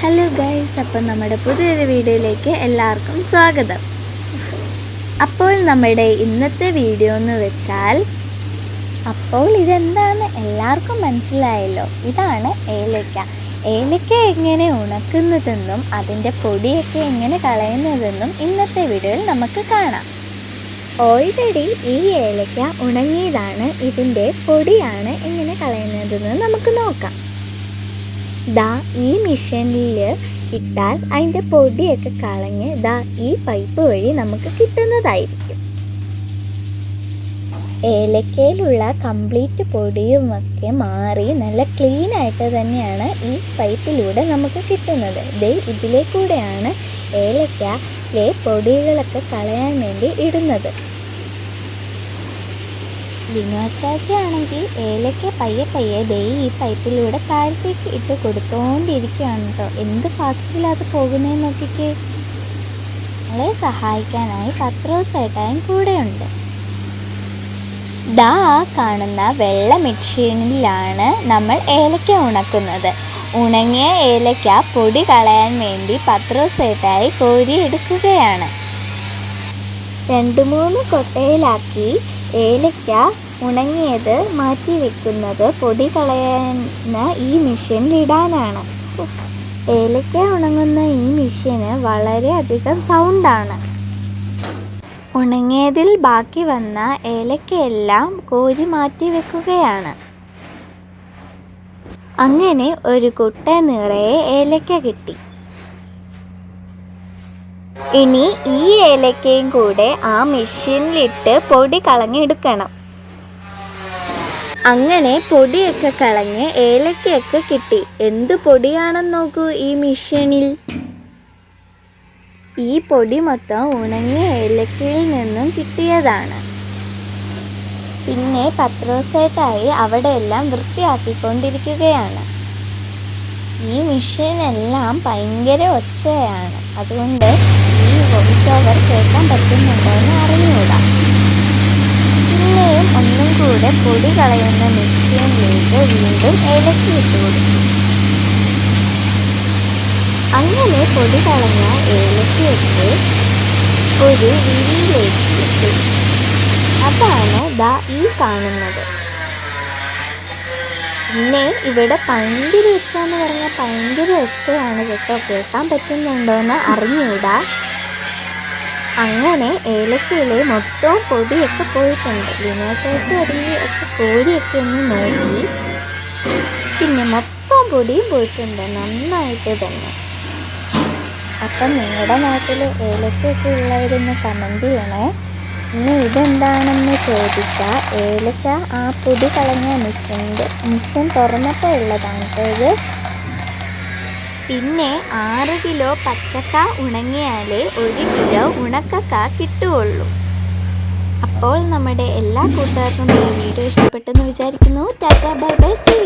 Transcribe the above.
Hello guys അപ്പം നമ്മുടെ പുതിയൊരു വീഡിയോയിലേക്ക് എല്ലാവർക്കും സ്വാഗതം. അപ്പോൾ നമ്മുടെ ഇന്നത്തെ വീഡിയോ എന്ന് വെച്ചാൽ അപ്പോൾ ഇതെന്താണ്? എല്ലാവർക്കും മനസ്സിലായല്ലോ. ഇതാണ് ഏലക്ക. ഏലക്ക എങ്ങനെ ഉണക്കുന്നതെന്നും അതിന്റെ പൊടിയൊക്കെ എങ്ങനെ കളയുന്നതെന്നും ഇന്നത്തെ വീഡിയോയിൽ നമുക്ക് കാണാം. ഓൾറെഡി ഈ ഏലക്ക ഉണങ്ങിയതാണ്. ഇതിന്റെ പൊടിയാണ് എങ്ങനെ കളയുന്നതെന്ന് നമുക്ക് നോക്കാം. ദാ ഈ മിഷനിൽ ഇട്ടാൽ അതിന്റെ പൊടിയൊക്കെ കളഞ്ഞ് ദാ ഈ പൈപ്പ് വഴി നമുക്ക് കിട്ടുന്നതായിരിക്കും. ഏലക്കയിലുള്ള കംപ്ലീറ്റ് പൊടിയുമൊക്കെ മാറി നല്ല ക്ലീൻ ആയിട്ട് തന്നെയാണ് ഈ പൈപ്പിലൂടെ നമുക്ക് കിട്ടുന്നത്. ദേ ഇതിലേക്കൂടെയാണ് ഏലക്കയിലെ പൊടികളൊക്കെ കളയാൻ വേണ്ടി ഇടുന്നത്. ലിനോച്ചാച്ചി ആണെങ്കിൽ ഏലക്ക പയ്യെ പയ്യെ ദേ ഈ പൈപ്പിലൂടെ താഴത്തേക്ക് ഇട്ട് കൊടുത്തോണ്ടിരിക്കുകയാണ് കേട്ടോ എന്ത് ഫാസ്റ്റിലാത് പോകുന്നതെന്ന് നോക്കിക്കേ. നമ്മളെ സഹായിക്കാനായി പത്രോസേട്ടായും കൂടെയുണ്ട്. ദാ കാണുന്ന വെള്ള മെഷീനിലാണ് നമ്മൾ ഏലക്ക ഉണക്കുന്നത്. ഉണങ്ങിയ ഏലക്ക പൊടി കളയാൻ വേണ്ടി പത്രോസേട്ടായി കോരി എടുക്കുകയാണ് രണ്ട് മൂന്ന് കൊട്ടയിലാക്കി ഏലക്ക ഉണങ്ങിയത് മാറ്റി വെക്കുന്നത് പൊടി കളയുന്ന ഈ മെഷീനിലിടാനാണ് ഏലയ്ക്ക ഉണങ്ങുന്ന ഈ മെഷീന് വളരെയധികം സൗണ്ടാണ് ഉണങ്ങിയതിൽ ബാക്കി വന്ന ഏലക്കയെല്ലാം കോരി മാറ്റി വെക്കുകയാണ് അങ്ങനെ ഒരു കുട്ട നിറയെ ഏലക്ക കിട്ടി. ഇനി ഈ ഏലക്കയും കൂടെ ആ മെഷീനിലിട്ട് പൊടി കളഞ്ഞെടുക്കണം. അങ്ങനെ പൊടിയൊക്കെ കളഞ്ഞ് ഏലക്കയൊക്കെ കിട്ടി. എന്ത് പൊടിയാണെന്ന് നോക്കൂ ഈ മെഷീനിൽ. ഈ പൊടി മൊത്തം ഉണങ്ങിയ ഏലക്കയിൽ നിന്നും കിട്ടിയതാണ്. പിന്നെ പത്രോസേട്ടായി അവിടെയെല്ലാം വൃത്തിയാക്കിക്കൊണ്ടിരിക്കുകയാണ്. ഈ മെഷീനെല്ലാം ഭയങ്കര ഒച്ചയാണ്. അതുകൊണ്ട് ഈ വോയിസ് ഓവർ കേൾക്കാൻ പറ്റുന്നുണ്ടോ എന്ന് അറിഞ്ഞുകൂടാ പിന്നെയും ഒന്നും കൂടെ പൊടി കളയുന്ന മിക്സിയിലേക്ക് വീണ്ടും ഇലക്കി ഇട്ട് കൊടുക്കും അങ്ങനെ പൊടി കളഞ്ഞ ഏലക്കയൊക്കെ ഒരു വിരിയിലേക്ക് ഇട്ടു അതാണ് ദാ ഈ കാണുന്നത് പിന്നെ ഇവിടെ പൈങ്കിരി ഒച്ച എന്ന് പറഞ്ഞാൽ വെച്ചാണ് ഒച്ചയാണ് കേട്ടോ കേൾക്കാൻ പറ്റുന്നുണ്ടോ എന്ന് അറിഞ്ഞൂടാ അങ്ങനെ ഏലക്കയിലെ മൊത്തവും പൊടിയൊക്കെ പോയിട്ടുണ്ട്. ലിനോച്ചായിട്ട് അരിഞ്ഞ് ഒക്കെ കോരിയൊക്കെ ഒന്ന് നോക്കി. പിന്നെ മൊത്തം പൊടിയും പോയിട്ടുണ്ട്. നന്നായിട്ട് തന്നെ. അപ്പം നിങ്ങളുടെ നാട്ടിൽ ഏലക്കയൊക്കെ ഉള്ളവരൊന്ന് കമന്റ് ചെയ്യണേ. ഇനി ഇതെന്താണെന്ന് ചോദിച്ചാൽ ഏലക്ക ആ പൊടി കളഞ്ഞ മിഷന്റെ മിഷൻ തുറന്നപ്പോൾ ഉള്ളതാണ്. ഇത് പിന്നെ ആറ് കിലോ പച്ചക്ക ഉണങ്ങിയാലേ ഒരു കിലോ ഉണക്കക്ക കിട്ടുകയുള്ളൂ. അപ്പോൾ നമ്മുടെ എല്ലാ കൂട്ടുകാർക്കും ഈ വീഡിയോ ഇഷ്ടപ്പെട്ടെന്ന് വിചാരിക്കുന്നു. Tata bye bye see